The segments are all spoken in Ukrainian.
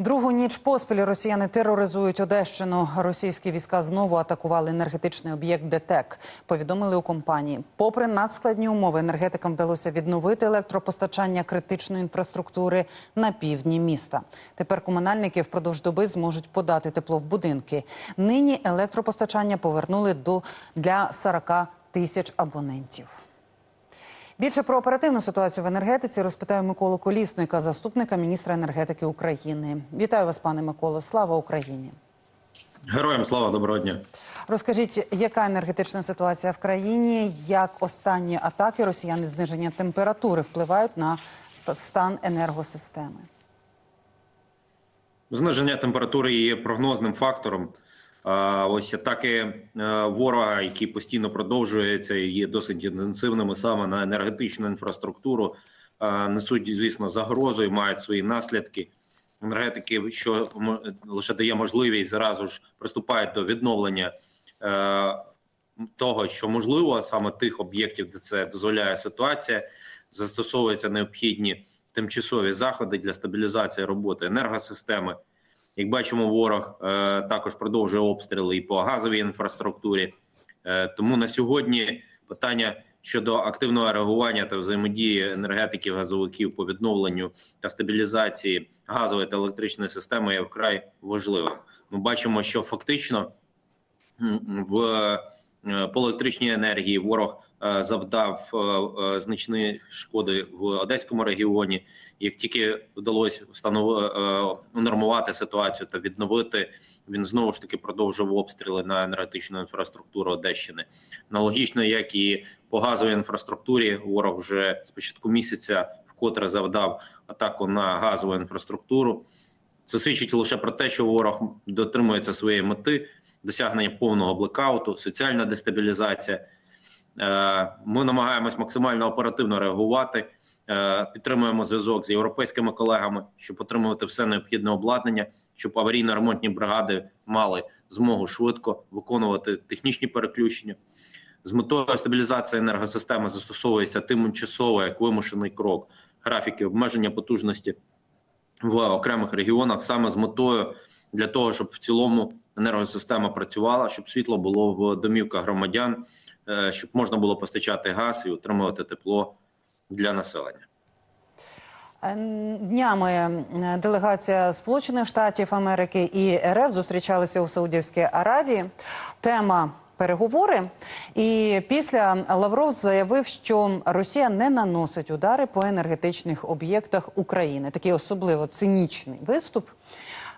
Другу ніч поспіль росіяни тероризують Одещину. Російські війська знову атакували енергетичний об'єкт ДТЕК. Повідомили у компанії. Попри надскладні умови, енергетикам вдалося відновити електропостачання критичної інфраструктури на півдні міста. Тепер комунальники впродовж доби зможуть подати тепло в будинки. Нині електропостачання повернули до для 40 тисяч абонентів. Більше про оперативну ситуацію в енергетиці розпитаю Миколу Колісника, заступника міністра енергетики України. Вітаю вас, пане Миколо. Слава Україні! Героям слава доброго дня. Розкажіть, яка енергетична ситуація в країні? Як останні атаки росіяни зниження температури впливають на стан енергосистеми? Зниження температури є прогнозним фактором. Ось атаки е, ворога, які постійно продовжуються, є досить інтенсивними саме на енергетичну інфраструктуру, несуть, звісно, загрозу і мають свої наслідки. Енергетики, що лише дає можливість зразу ж приступають до відновлення е, того, що можливо, саме тих об'єктів, де це дозволяє ситуація, застосовуються необхідні тимчасові заходи для стабілізації роботи енергосистеми. Як бачимо, ворог е, також продовжує обстріли і по газовій інфраструктурі. Е, тому на сьогодні питання щодо активного реагування та взаємодії енергетиків газовиків по відновленню та стабілізації газової та електричної системи є вкрай важливим. Ми бачимо, що фактично в по електричній енергії ворог е, завдав е, е, значні шкоди в Одеському регіоні. Як тільки вдалося встановити унормувати ситуацію та відновити, він знову ж таки продовжив обстріли на енергетичну інфраструктуру Одещини. Аналогічно, як і по газовій інфраструктурі, ворог вже з початку місяця вкотре завдав атаку на газову інфраструктуру. Це свідчить лише про те, що ворог дотримується своєї мети досягнення повного блекауту, соціальна дестабілізація. Е, Ми намагаємось максимально оперативно реагувати. Е, Підтримуємо зв'язок з європейськими колегами, щоб отримувати все необхідне обладнання, щоб аварійно-ремонтні бригади мали змогу швидко виконувати технічні переключення. З метою стабілізації енергосистеми застосовується тимчасово як вимушений крок графіки обмеження потужності в окремих регіонах саме з метою для того, щоб в цілому енергосистема працювала, щоб світло було в домівках громадян, е, щоб можна було постачати газ і отримувати тепло для населення. Днями делегація Сполучених Штатів Америки і РФ зустрічалися у Саудівській Аравії. Тема переговори. І після Лавров заявив, що Росія не наносить удари по енергетичних об'єктах України. Такий особливо цинічний виступ.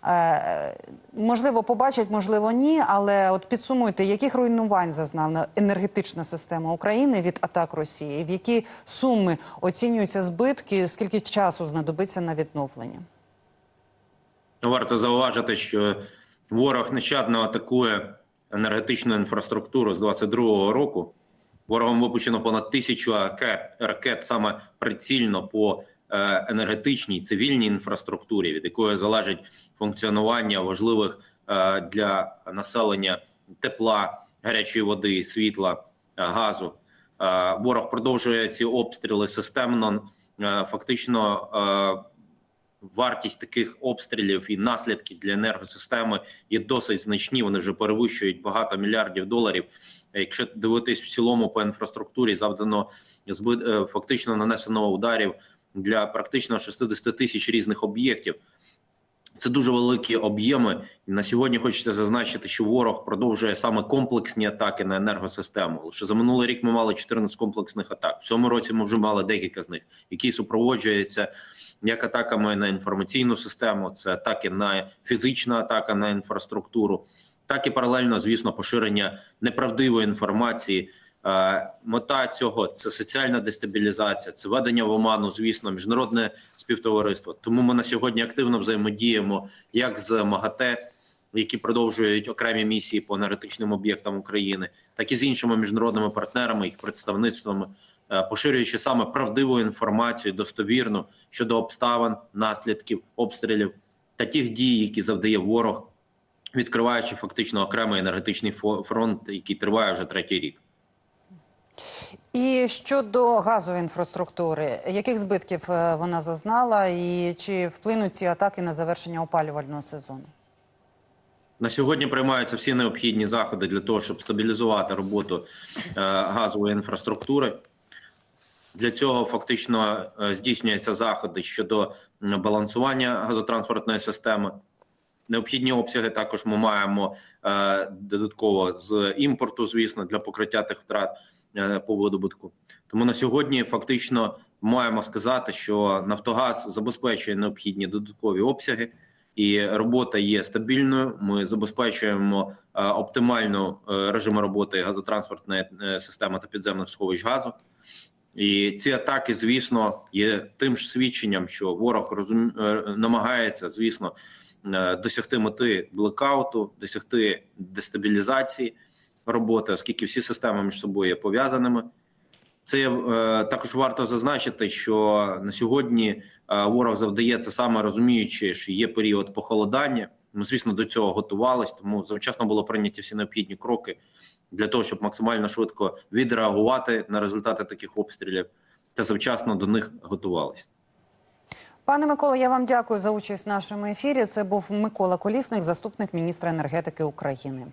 Е, можливо, побачать, можливо, ні. Але от підсумуйте, яких руйнувань зазнала енергетична система України від атак Росії? В які суми оцінюються збитки? Скільки часу знадобиться на відновлення? Варто зауважити, що ворог нещадно атакує енергетичну інфраструктуру з 22-го року. Ворогом випущено понад тисячу ракет, саме прицільно по енергетичній цивільній інфраструктурі, від якої залежить функціонування важливих е, для населення тепла, гарячої води, світла, е, газу. Е, Ворог продовжує ці обстріли системно. Е, Фактично, е, вартість таких обстрілів і наслідки для енергосистеми є досить значні. Вони вже перевищують багато мільярдів доларів. Якщо дивитись в цілому по інфраструктурі, завдано е, фактично нанесено ударів для практично 60 тисяч різних об'єктів. Це дуже великі об'єми. На сьогодні хочеться зазначити, що ворог продовжує саме комплексні атаки на енергосистему. Лише за минулий рік ми мали 14 комплексних атак. В цьому році ми вже мали декілька з них, які супроводжуються як атаками на інформаційну систему, це атаки на фізична атака на інфраструктуру, так і паралельно, звісно, поширення неправдивої інформації. Е, Мета цього це соціальна дестабілізація, це ведення в оману, звісно, міжнародне співтовариство. Тому ми на сьогодні активно взаємодіємо як з МАГАТЕ, які продовжують окремі місії по енергетичним об'єктам України, так і з іншими міжнародними партнерами, їх представництвами, е, поширюючи саме правдиву інформацію, достовірну щодо обставин, наслідків, обстрілів та тих дій, які завдає ворог, відкриваючи фактично окремий енергетичний фронт, який триває вже третій рік. І щодо газової інфраструктури, яких збитків е, вона зазнала, і чи вплинуть ці атаки на завершення опалювального сезону? На сьогодні приймаються всі необхідні заходи для того, щоб стабілізувати роботу е, газової інфраструктури. Для цього фактично е, здійснюються заходи щодо балансування газотранспортної системи. Необхідні обсяги також ми маємо е, додатково з імпорту, звісно, для покриття тих втрат е, по видобутку. Тому на сьогодні фактично маємо сказати, що Нафтогаз забезпечує необхідні додаткові обсяги, і робота є стабільною. Ми забезпечуємо е, оптимальну е, режим роботи газотранспортної е, системи та підземних сховищ газу. І ці атаки, звісно, є тим ж свідченням, що ворог розум... е, намагається, звісно, е, досягти мети блекауту, досягти дестабілізації роботи, оскільки всі системи між собою є пов'язаними. Це е, також варто зазначити, що на сьогодні е, ворог завдає це саме розуміючи, що є період похолодання. Ми, звісно, до цього готувалися, тому завчасно було прийняті всі необхідні кроки для того, щоб максимально швидко відреагувати на результати таких обстрілів та завчасно до них готувалися. Пане Микола, я вам дякую за участь в нашому ефірі. Це був Микола Колісник, заступник міністра енергетики України.